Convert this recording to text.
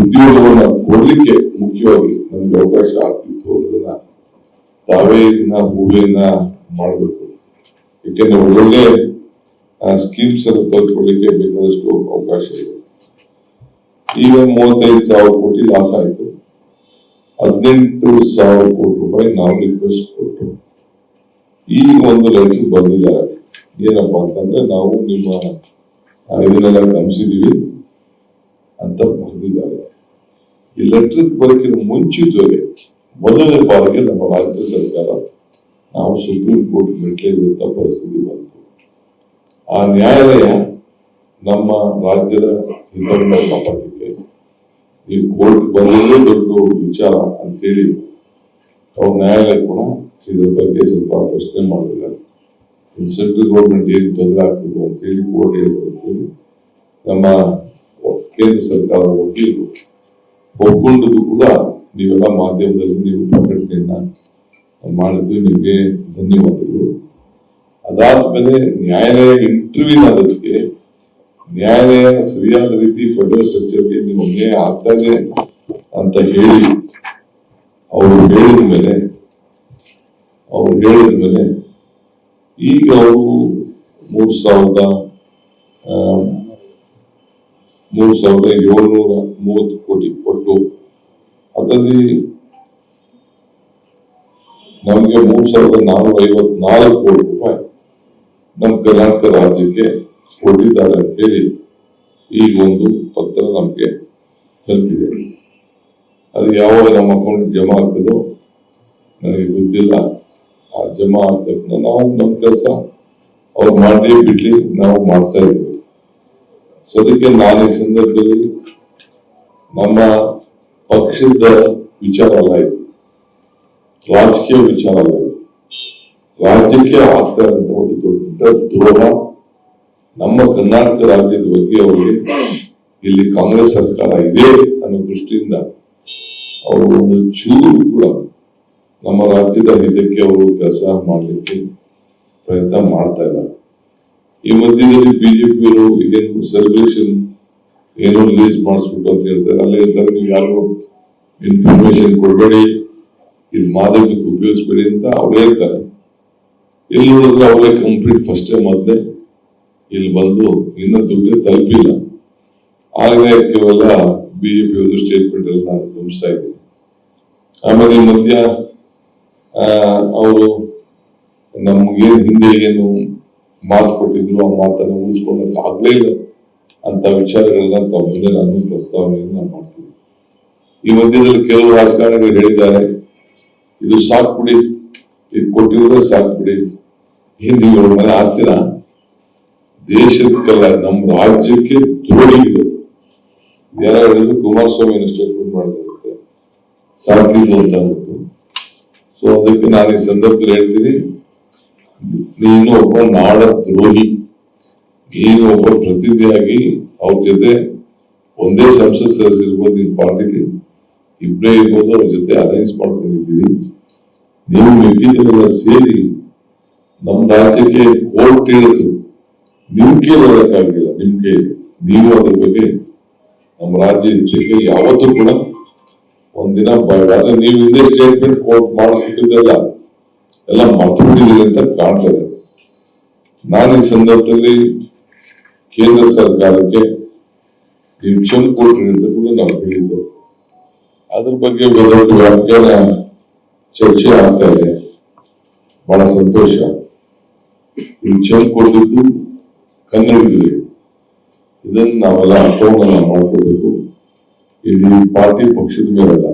ಉದ್ಯೋಗವನ್ನ ಕೊಡ್ಲಿಕ್ಕೆ ಮುಖ್ಯವಾಗಿ ನಮ್ಗೆ ಅವಕಾಶ ಆಗ್ತಿತ್ತು ಅನ್ನೋದನ್ನ ತಾವೇ ಇದನ್ನ ಭೂಮಿಯನ್ನ ಮಾಡಬೇಕು. ಯಾಕೆಂದ್ರೆ ಒಳ್ಳೊಳ್ಳೆ ಸ್ಕೀಮ್ಸ್ ಅನ್ನು ತೆಗೆದುಕೊಳ್ಳಿಕ್ಕೆ ಬೇಕಾದಷ್ಟು ಅವಕಾಶ ಇದೆ. ಈಗ ಮೂವತ್ತೈದು ಸಾವಿರ ಕೋಟಿ ಲಾಸ್ ಆಯ್ತು. ಹದಿನೆಂಟು ಸಾವಿರ ಕೋಟಿ ರೂಪಾಯಿ ನಾವು ರಿಕ್ವೆಸ್ಟ್ ಕೊಟ್ಟು ಈ ಒಂದು ಲೆಟರ್ ಬಂದಿದ್ದಾರೆ. ಏನಪ್ಪಾ ಅಂತಂದ್ರೆ ನಾವು ನಿಮ್ಮ ಇದನ್ನೆಲ್ಲ ಗಮನಿಸಿದೀವಿ ಅಂತ ಬರೆದಿದ್ದಾರೆ. ಈ ಲೆಟರ್ ಬರೋಕ್ಕಿಂತ ಮುಂಚಿತವಾಗಿ ಮೊದಲನೇ ಬಾರಿಗೆ ನಮ್ಮ ರಾಜ್ಯ ಸರ್ಕಾರ ನಾವು ಸುಪ್ರೀಂ ಕೋರ್ಟ್ ಮೆಟ್ಲೇರುವಂತ ಪರಿಸ್ಥಿತಿ ಬಂತು. ಆ ನ್ಯಾಯಾಲಯ ನಮ್ಮ ರಾಜ್ಯದ ಹಿತವನ್ನು ಕಾಪಾಡಲಿಕ್ಕೆ ಈ ಕೋರ್ಟ್ ಬರೋದೇ ದೊಡ್ಡ ವಿಚಾರ ಅಂತೇಳಿ ಅವ್ರ ನ್ಯಾಯಾಲಯ ಕೂಡ ಇದ್ರ ಬಗ್ಗೆ ಸ್ವಲ್ಪ ಪ್ರಶ್ನೆ ಮಾಡಿದ್ದಾರೆ ಸೆಂಟ್ರಲ್ ಗೌರ್ಮೆಂಟ್ ಏನು ತೊಂದರೆ ಆಗ್ತದೆ ಅಂತೇಳಿ ಕೋರ್ಟ್ ಹೇಳಿದ್ರು ನಮ್ಮ ಕೇಂದ್ರ ಸರ್ಕಾರದ ವಕೀಲರು ಒಪ್ಕೊಂಡದ್ದು ಕೂಡ ನೀವೆಲ್ಲ ಮಾಧ್ಯಮದಲ್ಲಿ ನೀವು ಪ್ರಕಟಣೆಯನ್ನ ಮಾಡಿದ್ದು ನಿಮಗೆ ಧನ್ಯವಾದಗಳು. ಅದಾದ್ಮೇಲೆ ನ್ಯಾಯಾಲಯ ಇಂಟರ್ವ್ಯೂ ಆದಕ್ಕೆ ನ್ಯಾಯಾಲಯ ಸರಿಯಾದ ರೀತಿ ಫೆಡರಲ್ ಸ್ಟ್ರಕ್ಚರ್ಗೆ ನೀವು ಅನ್ಯಾಯ ಆಗ್ತಾ ಇದೆ ಅಂತ ಹೇಳಿ ಅವರು ಹೇಳಿದ ಮೇಲೆ, ಅವರು ಹೇಳಿದ ಮೇಲೆ ಈಗ ಅವರು ಮೂರು ಸಾವಿರದ ಮೂರ್ ಸಾವಿರದ ಏಳ್ನೂರ ಮೂವತ್ತು ಕೋಟಿ ಕೊಟ್ಟು ಅದರಲ್ಲಿ ನಮಗೆ ಮೂರು ಸಾವಿರದ ನಾನ್ನೂರ ಐವತ್ನಾಲ್ಕು ಕೋಟಿ ರೂಪಾಯಿ ನಮ್ಮ ಕರ್ನಾಟಕ ರಾಜ್ಯಕ್ಕೆ ಕೊಟ್ಟಿದ್ದಾರೆ ಅಂತ ಹೇಳಿ ಈಗ ಒಂದು ಪತ್ರ ನಮಗೆ ತಲುಪಿದೆ. ಅದು ಯಾವಾಗ ನಮ್ಮ ಅಕೌಂಟ್ ಜಮಾ ಆಗ್ತದೋ ನನಗೆ ಗೊತ್ತಿಲ್ಲ. ಆ ಜಮಾ ಆಗ್ತಕ್ಕ ನಾವು ನಮ್ಮ ಕೆಲಸ ಅವ್ರು ಮಾಡಿ ಬಿಡ್ಲಿ, ನಾವು ಮಾಡ್ತಾ ಇದ್ದೀವಿ. ಸೊ ಅದಕ್ಕೆ ನಾನು ಈ ಸಂದರ್ಭದಲ್ಲಿ ನಮ್ಮ ಪಕ್ಷದ ವಿಚಾರ ಅಲ್ಲ ಇದು. ರಾಜಕೀಯ ವಿಚಾರ ಅಲ್ಲ ಇದು. ರಾಜ್ಯಕ್ಕೆ ಆಗ್ತಾ ಒಂದು ದೊಡ್ಡ ದ್ರೋಹ ನಮ್ಮ ಕರ್ನಾಟಕ ರಾಜ್ಯದ ಬಗ್ಗೆ ಅವರಿಗೆ ಇಲ್ಲಿ ಕಾಂಗ್ರೆಸ್ ಸರ್ಕಾರ ಇದೆ ಅನ್ನೋ ದೃಷ್ಟಿಯಿಂದ ಅವರು ಒಂದು ಚೂರು ಕೂಡ ನಮ್ಮ ರಾಜ್ಯದ ಹಿತಕ್ಕೆ ಅವರು ಕೆಲಸ ಮಾಡಲಿಕ್ಕೆ ಪ್ರಯತ್ನ ಮಾಡ್ತಾ ಇದ್ದಾರೆ. ಈ ಮಧ್ಯದಲ್ಲಿ ಬಿಜೆಪಿಯವರು ಏನು ಸೆಲೆಬ್ರೇಷನ್ ಏನೋ ರಿಲೀಸ್ ಮಾಡಿಸ್ಬಿಟ್ಟು ಅಂತ ಹೇಳ್ತಾರೆ. ಅಲ್ಲಿ ಹೇಳ್ತಾರೆ ನೀವು ಯಾರು ಇನ್ಫಾರ್ಮೇಶನ್ ಕೊಡಬೇಡಿ ಇದು ಮಾಧ್ಯಮಕ್ಕೆ ಉಪಯೋಗಿಸ್ಬೇಡಿ ಅಂತ ಅವ್ರು ಹೇಳ್ತಾರೆ. ಇಲ್ಲಿ ನೋಡಿದ್ರೆ ಅವರೇ ಕಂಪ್ಲೀಟ್ ಫಸ್ಟ್ ಟೈಮ್ ಮೊದಲೇ ಇಲ್ಲಿ ಬಂದು ಇನ್ನ ದುಡ್ಡು ತಲುಪಿಲ್ಲ. ಆಗಲೇ ಕೇವಲ ಬಿಜೆಪಿ ಒಂದು ಸ್ಟೇಟ್ಮೆಂಟ್ ಎಲ್ಲ ನಾನು ಗಮನಿಸ್ತಾ ಇದ್ದೀನಿ. ಆಮೇಲೆ ಮಧ್ಯ ಅವರು ನಮ್ಗೆ ಹಿಂದೆ ಏನು ಮಾತು ಕೊಟ್ಟಿದ್ರು, ಆ ಮಾತನ್ನು ಉಳಿಸ್ಕೊಳ್ಳೋಕೆ ಆಗ್ಲೇ ಇಲ್ಲ. ಅಂತ ವಿಚಾರಗಳನ್ನ ತಮ್ಮ ಮುಂದೆ ನಾನು ಪ್ರಸ್ತಾವನೆಯನ್ನ ಮಾಡ್ತೀನಿ. ಈ ಮಧ್ಯದಲ್ಲಿ ಕೆಲವು ರಾಜಕಾರಣಿಗಳು ಹೇಳಿದ್ದಾರೆ, ಇದು ಸಾಕು ಬಿಡಿ, ಇದು ಕೊಟ್ಟಿದ್ರೆ ಸಾಕು ಬಿಡಿ. ಏನ್ ನೀವು ಇವ್ರ ಮೇಲೆ ಆಸ್ತಿನ ದೇಶಕ್ಕೆಲ್ಲ ನಮ್ಮ ರಾಜ್ಯಕ್ಕೆ ದ್ರೋಹಿಗಳು ಯಾರು ಕುಮಾರಸ್ವಾಮಿ ಸ್ಟೇಟ್ಮೆಂಟ್ ಮಾಡಿರುತ್ತೆ ಸಾಕಿದ್ದು ಅಂತ ಸೊ ಅದಕ್ಕೆ ನಾನು ಈ ಸಂದರ್ಭದಲ್ಲಿ ಹೇಳ್ತೀನಿ ನೀನು ಒಬ್ಬ ನಾಡ ದ್ರೋಹಿ ನೀನು ಒಬ್ಬ ಪ್ರತಿನಿಧಿಯಾಗಿ ಅವ್ರ ಜೊತೆ ಒಂದೇ ಸಂಸತ್ ಸದಸ್ಯರಿರ್ಬೋದು ನಿಮ್ ಪಾರ್ಟಿಲಿ ಇಬ್ಬರೇ ಇರ್ಬೋದು, ಅವ್ರ ಜೊತೆ ಅರೇಂಜ್ ಮಾಡ್ಕೊಂಡಿದ್ದೀವಿ. ನೀವು ಮಿಕ್ಕಿದರೆಲ್ಲ ಸೇರಿ ನಮ್ಮ ರಾಜ್ಯಕ್ಕೆ ಕೋರ್ಟ್ ಹೇಳಿತು ನಿಮ್ ಕೇಳೋದಕ್ಕಾಗಿಲ್ಲ ನಿಮ್ ಕೇಳಿ ನೀವು ಅದ್ರ ಬಗ್ಗೆ ನಮ್ಮ ರಾಜ್ಯ ಹಿತಕ್ಕೆ ಯಾವತ್ತೂ ಕೂಡ ಒಂದಿನ ಬ- ಆದ್ರೆ ನೀವು ಇದೇ ಸ್ಟೇಟ್ಮೆಂಟ್ ಕೋರ್ಟ್ ಮಾಡಿಸಿದ್ದೆಲ್ಲ ಎಲ್ಲ ಮರ್ತು ಅಂತ ಕಾಣ್ತದೆ ನಾನು ಈ ಸಂದರ್ಭದಲ್ಲಿ ಕೇಂದ್ರ ಸರ್ಕಾರಕ್ಕೆ ನೀವು ಕ್ಷಮೆ ಕೊಟ್ರಿ ಅಂತ ಕೂಡ ನಾವು ಹೇಳಿದ್ದು. ಅದ್ರ ಬಗ್ಗೆ ಬೇರೆ ವ್ಯಾಖ್ಯಾನ ಚರ್ಚೆ ಆಗ್ತಾ ಇದೆ. ಬಹಳ ಸಂತೋಷ. ನೀವು ಕೊಟ್ಟಿದ್ದು ಕನ್ನಡಿಗರಿಗೆ ಇದನ್ನ ನಾವೆಲ್ಲ ಅರ್ಥವನ್ನ ಮಾಡ್ಕೋಬೇಕು ಇಲ್ಲಿ ಪಾರ್ಟಿ ಪಕ್ಷದ ಮೇಲಲ್ಲ.